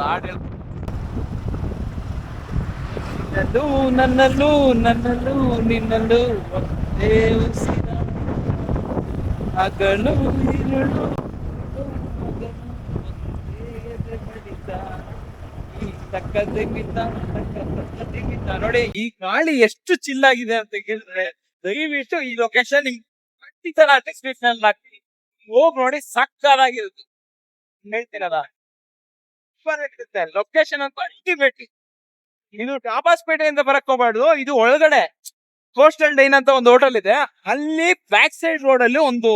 ಒಂದು ಹಾಡು ಹೇಳ್- ನಿನ್ನಲ್ಲೂ ನನ್ನಲ್ಲೂ ನನ್ನಲ್ಲೂ ನಿನ್ನಲ್ಲೂ ಒಂದೇ ಉಸಿರ. ಹಗಲು ಇರುಳು ನೋಡಿ ಈ ಗಾಳಿ ಎಷ್ಟು ಚಿಲ್ ಆಗಿದೆ ಅಂತ ಕೇಳಿದ್ರೆ ದಯವಿಟ್ಟು ಈ ಲೊಕೇಶನ್ ಖಂಡಿತ ನಾ ಡಿಸ್ಕ್ರಿಪ್ಷನ್ ಹಾಕ್ತೀನಿ ಹೋಗ್ ನೋಡಿ ಸಕ್ಕದಾಗಿರುತ್ತೆ ಹೇಳ್ತೀನಲ್ಲ. ಇರುತ್ತೆ. ಲೊಕೇಶನ್ ಅಂತ ಅಲ್ಟಿಮೇಟ್ಲಿ ಇದು ಟಾಪಾಸ್ಪೇಟೆಯಿಂದ ಬರಕ್ ಹೋಗ್ಬಾರ್ದು. ಇದು ಒಳಗಡೆ ಕೋಸ್ಟಲ್ ಡೈನ್ ಅಂತ ಒಂದು ಹೋಟೆಲ್ ಇದೆ. ಅಲ್ಲಿ ಬ್ಯಾಕ್ ಸೈಡ್ ರೋಡ್ ಅಲ್ಲಿ ಒಂದು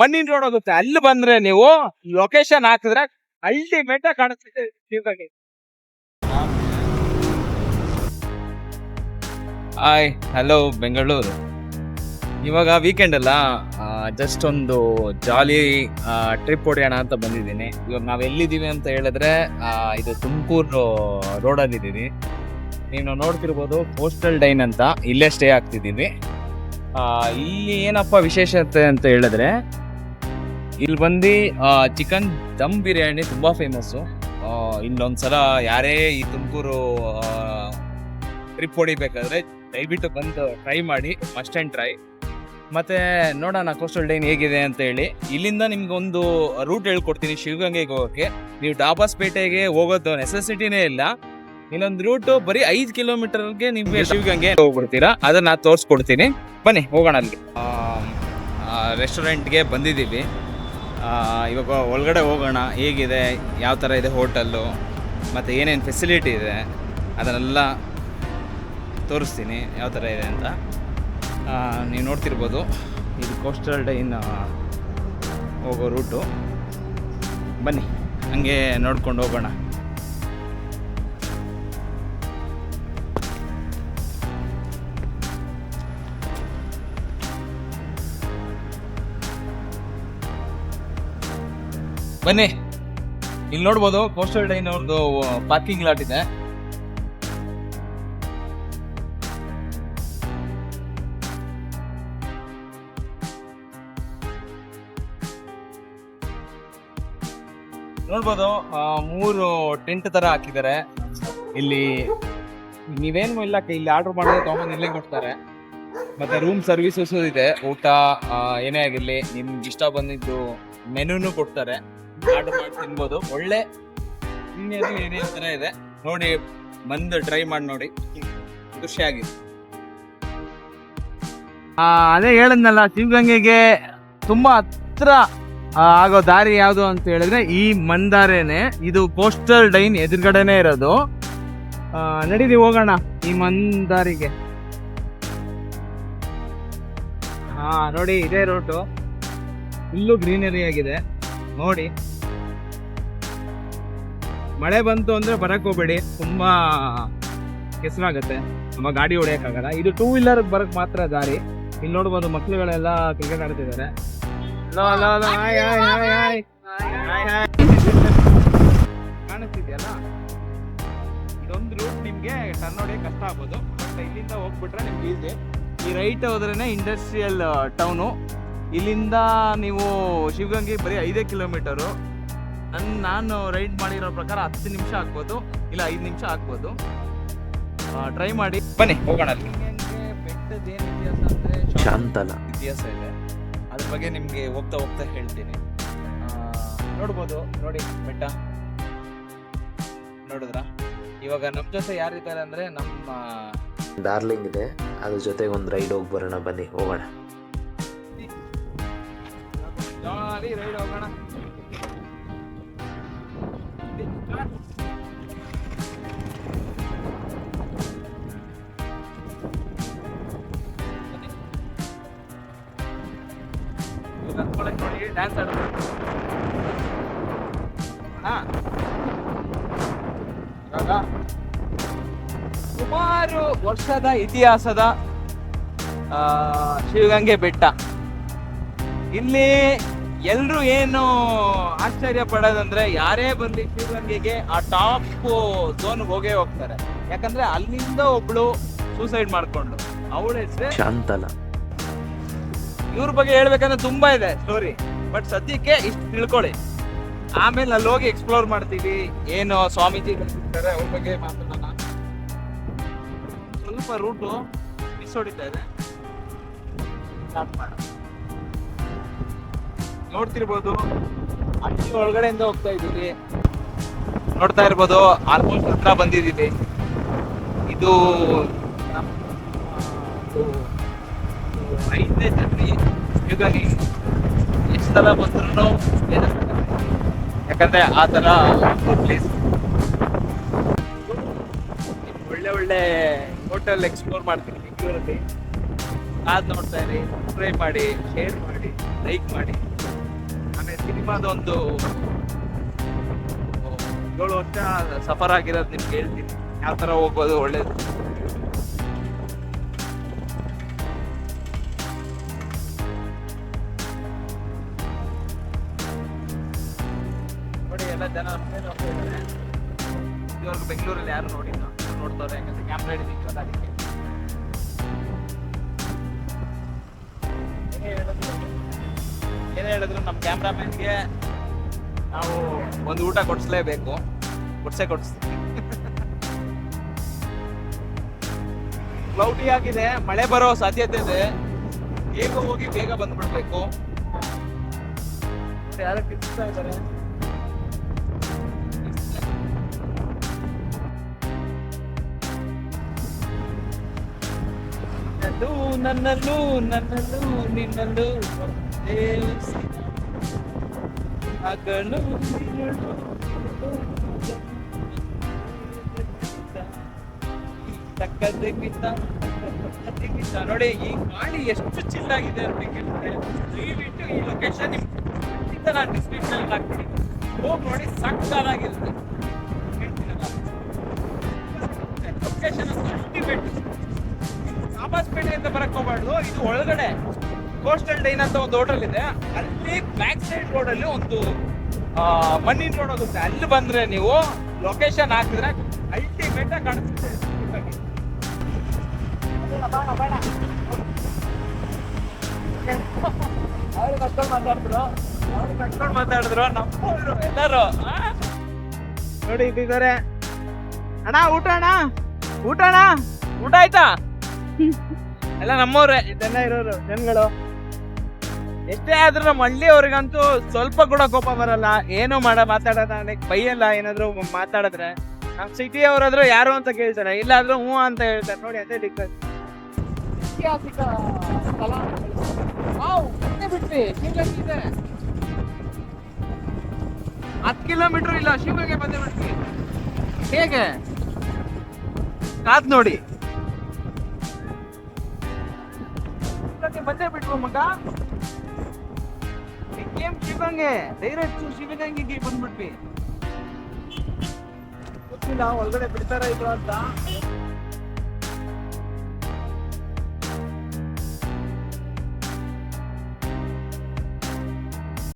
ಮಣ್ಣಿನ ರೋಡ್ ಹೋಗುತ್ತೆ. ಅಲ್ಲಿ ಬಂದ್ರೆ ನೀವು ಲೊಕೇಶನ್ ಹಾಕಿದ್ರೆ ultimate Shivagange hi hello Bengaluru ಇವಾಗ ವೀಕೆಂಡ್ ಅಲ್ಲ ಜಸ್ಟ್ ಒಂದು ಜಾಲಿ ಟ್ರಿಪ್ ಹೊಡೆಯೋಣ ಅಂತ ಬಂದಿದ್ದೀನಿ. ಇವಾಗ ನಾವು ಎಲ್ಲಿದ್ದೀವಿ ಅಂತ ಹೇಳಿದ್ರೆ ಇದು ತುಮಕೂರು ರೋಡಲ್ಲಿ ಇದ್ದೀವಿ ನೀವು ನೋಡ್ತಿರ್ಬೋದು ಪೋಸ್ಟಲ್ ಡೈನ್ ಅಂತ ಇಲ್ಲೇ ಸ್ಟೇ ಆಗ್ತಿದ್ದೀವಿ. ಇಲ್ಲಿ ಏನಪ್ಪ ವಿಶೇಷತೆ ಅಂತ ಹೇಳಿದ್ರೆ, ಇಲ್ಲಿ ಬಂದು ಚಿಕನ್ ದಮ್ ಬಿರಿಯಾನಿ ತುಂಬ ಫೇಮಸ್ಸು ಇಲ್ಲೊಂದ್ಸಲ ಯಾರೇ ಈ ತುಮಕೂರು ಟ್ರಿಪ್ ಹೊಡಿಬೇಕಾದ್ರೆ ದಯವಿಟ್ಟು ಬಂದು ಟ್ರೈ ಮಾಡಿ ಫಸ್ಟ್ ಆ್ಯಂಡ್ ಟ್ರೈ ಮತ್ತೆ ನೋಡೋಣ ಕೋಸ್ಟಲ್ ಡೈನ್ ಹೇಗಿದೆ ಅಂತ ಹೇಳಿ. ಇಲ್ಲಿಂದ ನಿಮ್ಗೆ ಒಂದು ರೂಟ್ ಹೇಳ್ಕೊಡ್ತೀನಿ ಶಿವಗಂಗೆಗೆ ಹೋಗೋಕ್ಕೆ ನೀವು ಡಾಬಾಸ್ಪೇಟೆಗೆ ಹೋಗೋದು ನೆಸೆಸಿಟಿನೇ ಇಲ್ಲ. ಇನ್ನೊಂದು ರೂಟು ಬರೀ ಐದು ಕಿಲೋಮೀಟರ್ಗೆ ನಿಮ್ಗೆ ಶಿವಗಂಗೆ ಹೋಗ್ಬಿಡ್ತೀರಾ? ಅದನ್ನ ನಾನು ತೋರಿಸ್ಕೊಡ್ತೀನಿ. ಬನ್ನಿ ಹೋಗೋಣ ಅಲ್ಲಿ. ರೆಸ್ಟೋರೆಂಟ್ಗೆ ಬಂದಿದ್ದೀವಿ. ಇವಾಗ ಒಳಗಡೆ ಹೋಗೋಣ. ಹೇಗಿದೆ? ಯಾವ ಥರ ಇದೆ ಹೋಟೆಲ್ಲು? ಮತ್ತು ಏನೇನು ಫೆಸಿಲಿಟಿ ಇದೆ? ಅದನ್ನೆಲ್ಲ ತೋರಿಸ್ತೀನಿ. ಯಾವ ಥರ ಇದೆ ಅಂತ. ನೀವು ನೋಡ್ತಿರ್ಬೋದು. ಇದು ಕೋಸ್ಟಲ್ ಡೈನ್ ಹೋಗೋ ರೂಟು. ಬನ್ನಿ, ಹಂಗೆ ನೋಡ್ಕೊಂಡು ಹೋಗೋಣ. ಬನ್ನಿ, ಇಲ್ಲಿ ನೋಡ್ಬೋದು ಕೋಸ್ಟಲ್ ಡೈನ್ ಅವ್ರದ್ದು ಪಾರ್ಕಿಂಗ್ ಲಾಟ್ ಇದೆ. ನೋಡ್ಬೋದು ಮೂರು ಟೆಂಟ್ ತರ ಹಾಕಿದ್ದಾರೆ. ಇಲ್ಲಿ ನೀವೇನು ಇಲ್ಲ ಇಲ್ಲಿ ಆರ್ಡರ್ ಮಾಡಿದ್ರೆ ತಗೊಂಡು ಇಲ್ಲೇ ಕೊಡ್ತಾರೆ. ಮತ್ತೆ ರೂಮ್ ಸರ್ವಿಸಸ್ ಇದೆ, ಊಟ ಏನೇ ಆಗಿರ್ಲಿ, ನಿಮ್ಗೆ ಇಷ್ಟ ಬಂದಿದ್ದು ಮೆನುನು ಕೊಡ್ತಾರೆ. ಆರ್ಡರ್ ಮಾಡಿ ತಿನ್ಬೋದು. ಒಳ್ಳೆ ಏನೇ ತರ ಇದೆ. ನೋಡಿ, ಬಂದು ಟ್ರೈ ಮಾಡಿ ನೋಡಿ. ಖುಷಿಯಾಗಿದೆ ಅದೇ ಹೇಳಿದ್ನಲ್ಲ, ಶಿವಗಂಗೆಗೆ ತುಂಬಾ ಹತ್ರ ಆಗೋ ದಾರಿ ಯಾವುದು ಅಂತ ಹೇಳಿದ್ರೆ ಈ ಮಂದಾರೆನೆ, ಇದು ಪೋಸ್ಟಲ್ ಡೈನ್ ಎದುರುಗಡೆನೆ ಇರೋದು. ನಡೀರಿ, ಹೋಗೋಣ ಈ ಮಂದಾರಿಗೆ. ಹಾ, ನೋಡಿ, ಇದೇ ರೋಟು ಇಲ್ಲೂ ಗ್ರೀನರಿ ಆಗಿದೆ. ನೋಡಿ. ಮಳೆ ಬಂತು ಅಂದ್ರೆ ಬರಕ್ ಹೋಗ್ಬೇಡಿ. ತುಂಬಾ ಕೆಸರಾಗತ್ತೆ. ನಮ್ಮ ಗಾಡಿ ಹೊಡೆಯಕ್ಕಾಗಲ್ಲ. ಇದು ಟೂ ವೀಲರ್ ಬರಕ್ ಮಾತ್ರ ದಾರಿ. ಇಲ್ಲಿ ನೋಡ್ಬೋದು ಮಕ್ಳುಗಳೆಲ್ಲ ಕ್ರಿಕೆಟ್ ಆಡ್ತಿದ್ದಾರೆ. ಹಲೋ ಲೋ low hi hi hi hi hi hi ಕಾಣಿಸ್ತಿದ್ಯಲ್ಲ? ಇದೊಂದು ರೂಟ್ ನಿಮಗೆ ಟರ್ನ್ ಹೊಡೆಯಕ್ಕೆ ಕಷ್ಟ ಆಗ್ಬೋದು. ಬಟ್ ಇಲ್ಲಿಂದ ಹೋಗ್ಬಿಟ್ರೆ ನಿಮ್ಗೆ ಈಸಿ ಈ ರೈಟ್ ಹೋದ್ರೇ ಇಂಡಸ್ಟ್ರಿಯಲ್ ಟೌನು ಇಲ್ಲಿಂದ ನೀವು ಶಿವಗಂಗೆ ಬರೀ ಐದೇ ಕಿಲೋಮೀಟರು ನನ್ನ ನಾನು ರೈಡ್ ಮಾಡಿರೋ ಪ್ರಕಾರ ಹತ್ತು ನಿಮಿಷ ಆಗ್ಬೋದು. ಇಲ್ಲ ಐದು ನಿಮಿಷ ಆಗ್ಬೋದು. ಟ್ರೈ ಮಾಡಿ. ಬನ್ನಿ ಹೋಗೋಣ ಅಲ್ಲಿ. ಬೆಟ್ಟದ ಏನು ಇತಿಹಾಸ ಅಂದ್ರೆ ಶಾಂತಲ ಇತಿಹಾಸ ಇದೆ. ಅದ್ರ ಬಗ್ಗೆ ನಿಮಗೆ ಹೋಗ್ತಾ ಹೋಗ್ತಾ ಹೇಳ್ತೀನಿ. ನೋಡ್ಬೋದು ನೋಡಿ ಬೆಟ್ಟ. ನೋಡಿದ್ರ? ಇವಾಗ ನಮ್ಮ ಜೊತೆ ಯಾರಿದ್ದಾರೆ ಅಂದ್ರೆ ನಮ್ಮ ಡಾರ್ಲಿಂಗ್ ಇದೆ. ಅದ್ರ ಜೊತೆಗೆ ಒಂದು ರೈಡ್ ಹೋಗಿ ಬರೋಣ ಬನ್ನಿ ಹೋಗೋಣ. ರೈಡ್ ಹೋಗೋಣ. ಡ್ಯಾನ್ಸ್ ಆಡೋದು ಸುಮಾರು ವರ್ಷದ ಇತಿಹಾಸದ ಶಿವಗಂಗೆ ಬೆಟ್ಟ. ಇಲ್ಲಿ ಎಲ್ಲರೂ ಏನು ಆಶ್ಚರ್ಯ ಪಡೋದಂದ್ರೆ ಯಾರೇ ಬರಲಿ ಶಿವಗಂಗೆಗೆ ಆ ಟಾಪ್ ಝೋನ್ ಹೋಗೇ ಹೋಗ್ತಾರೆ. ಯಾಕಂದ್ರೆ ಅಲ್ಲಿಂದ ಒಬ್ಳು ಸೂಸೈಡ್ ಮಾಡ್ಕೊಂಡು ಅವಳ ಹೆಸರು ಶಾಂತಲ ಇವ್ರ ಬಗ್ಗೆ ಹೇಳ್ಬೇಕಂದ್ರೆ ತುಂಬಾ ಇದೆ ಸ್ಟೋರಿ ಬಟ್ ಸದ್ಯಕ್ಕೆ ಇಷ್ಟು ತಿಳ್ಕೊಳ್ಳಿ. ಆಮೇಲೆ ಅಲ್ಲಿ ಹೋಗಿ ಎಕ್ಸ್ಪ್ಲೋರ್ ಮಾಡ್ತೀವಿ, ಏನು ಸ್ವಾಮೀಜಿ ಬಂದಿರ್ತಾರೆ, ಅವ್ರ ಬಗ್ಗೆ ಮಾತಾಡೋಣ. ಸ್ವಲ್ಪ ರೂಟು ಮಿಸ್ ಹೊಡಿತಾ ಇದೆ. ನೋಡ್ತಿರ್ಬೋದು ಅಲ್ಲಿ ಒಳಗಡೆಯಿಂದ ಹೋಗ್ತಾ ಇದ್ದೀವಿ. ನೋಡ್ತಾ ಇರ್ಬೋದು ಆಲ್ಮೋಸ್ಟ್ ಹತ್ರ ಬಂದಿದ್ದೀವಿ. ಇದು ಐದನೇ ಜರ್ನಿ ಯುಗನಿ ಎಷ್ಟು ಸಲ ಬಂದ್ರು ಯಾಕಂದ್ರೆ ಆ ತರ ಪ್ಲೇಸ್ ಒಳ್ಳೆ ಒಳ್ಳೆ ಹೋಟೆಲ್ ಎಕ್ಸ್ಪ್ಲೋರ್ ಮಾಡ್ತೀನಿ ಬೆಂಗಳೂರಲ್ಲಿ ಅದು ನೋಡ್ತಾ ಇರಿ ಸಬ್ಸ್ಕ್ರೈಬ್ ಮಾಡಿ ಶೇರ್ ಮಾಡಿ ಲೈಕ್ ಮಾಡಿ. ಆಮೇಲೆ ಸಿನಿಮಾದೊಂದು ಏಳು ವರ್ಷ ಸಫರ್ ಆಗಿರೋದು ನಿಮ್ಗೆ ಹೇಳ್ತೀನಿ. ಯಾವ ತರ ಹೋಗೋದು ಒಳ್ಳೇದು. ಬೆಂಗಳೂರಲ್ಲಿ ಯಾರು ನೋಡಿಲ್ಲ. ನೋಡ್ತಾರೆ, ಯಾಕಂದ್ರೆ ಕ್ಯಾಮ್ರಾ ಹಿಡಿದಿಕ್ಕಲ್ಲ ಅದಕ್ಕೆ ಏನೇ ಹೇಳಿದ್ರು ನಮ್ಮ ಕ್ಯಾಮ್ರಾಮನ್ಗೆ ನಾವು ಒಂದು ಊಟ ಕೊಡಿಸ್ಲೇಬೇಕು. ಕೊಡ್ಸೇ ಕೊಡಿಸ್ತೀವಿ ಕ್ಲೌಡಿ ಆಗಿದೆ ಮಳೆ ಬರೋ ಸಾಧ್ಯತೆ ಇದೆ. ಬೇಗ ಹೋಗಿ ಬೇಗ ಬಂದ್ಬಿಡ್ಬೇಕು. ಯಾರು ಕಿರ್ಚ್ತಾ ಇದ್ದಾರೆ. ನನ್ನಲ್ಲೂ ನನ್ನಲ್ಲೂ ನನ್ನಲ್ಲೂ, ನಿನ್ನಲ್ಲೂ. ಹಗಲು ಇರುಳು ತಕ್ಕದಕ್ಕಿಂತ ತಕ್ಕದಕ್ಕಿಂತ. ನೋಡಿ ಈ ಗಾಳಿ ಎಷ್ಟು ಚಿಲ್ಲಾಗಿದೆ ಅಂತ ಕೇಳಿದ್ರೆ, ದಯವಿಟ್ಟು ಈ ಲೊಕೇಶನ್ ಖಂಡಿತ ನಾನು ಡಿಸ್ಕ್ರಿಪ್ಷನ್ ಹಾಕ್ತೀನಿ ಹೋಗಿ ನೋಡಿ ಸಕ್ಕತ್ತಾಗಿರುತ್ತೆ ಲೊಕೇಶನ್ ಅಲ್ಟಿಮೇಟ್ ಕಾಮಾಸ್ಪೇಟೆಯಿಂದ ಬರಕ್ ಹೋಗ್ಬಾರ್ದು. ಇದು ಒಳಗಡೆ ಕೋಸ್ಟಲ್ ಡೈನ್ ಅಂತ ಒಂದು ಹೋಟೆಲ್ ಇದೆ. ಅಲ್ಲಿ ಬ್ಯಾಕ್ ಸೈಡ್ ರೋಡ್ ಅಲ್ಲಿ ಒಂದು ಮಣ್ಣಿನ ರೋಡ್ ಹೋಗುತ್ತೆ. ಅಲ್ಲಿ ಬಂದ್ರೆ ನೀವು ಲೊಕೇಶನ್ ಹಾಕಿದ್ರೆ ಅಲ್ಟಿಮೇಟ್ ಆಗಿ ಕಾಣಿಸುತ್ತೆ ಮಾತಾಡಿದ್ರು. ಕಟ್ಕೊಂಡು ಮಾತಾಡಿದ್ರು. ನಮ್ಮವರು ಎಲ್ಲರೂ? ನೋಡಿ ಇದ್ದಾರೆ ಅಣ್ಣ ಊಟ ಅಣ್ಣ? ಊಟ ಅಣ್ಣ? ಊಟ ಆಯ್ತಾ? ಎಲ್ಲ ನಮ್ಮವ್ರೆ. ಇದೆಲ್ಲ ಇರೋರು ಜನಗಳು. ಎಷ್ಟೇ ಆದ್ರೂ ನಮ್ಮ ಹಳ್ಳಿಯವ್ರಿಗಂತೂ ಸ್ವಲ್ಪ ಕೂಡ ಕೋಪ ಬರಲ್ಲ. ಏನು ಮಾಡ ಮಾತಾಡೋದ ಲೈಕ್ ಬೈಯಲ್ಲ ಏನಾದ್ರು ಮಾತಾಡಿದ್ರೆ. ನಮ್ಮ ಸಿಟಿ ಅವರಾದ್ರೂ ಯಾರು ಅಂತ ಕೇಳ್ತಾರೆ. ಇಲ್ಲಾದ್ರೂ ಹ್ಞೂ ಅಂತ ಹೇಳ್ತಾರೆ. ನೋಡಿ ಅದೇ ಡಿಫ್ರೆನ್ಸ್ ಐತಿಹಾಸಿಕ ಸ್ಥಳ. ಬಿಟ್ವಿ ಶಿವಗಂಗೆ ಹತ್ತು ಕಿಲೋಮೀಟರ್ ಇಲ್ಲ ಶಿವಗಂಗೆ ಬಂದೇ ಬಿಟ್ವಿ. ಹೇಗೆ? ಕಾದ್ ನೋಡಿ. ಬಿಟ್ವು ಮಗ ಗೇಮ್ ಶಿವಗಂಗೆ ಡೈರೆಕ್ಟ್ ಶಿವಗಂಗೆಗೆ ಬಂದ್ಬಿಟ್ವಿ. ಗೊತ್ತಿಲ್ಲ ಒಳಗಡೆ ಬಿಡ್ತಾರ ಇದ್ರು ಅಂತ.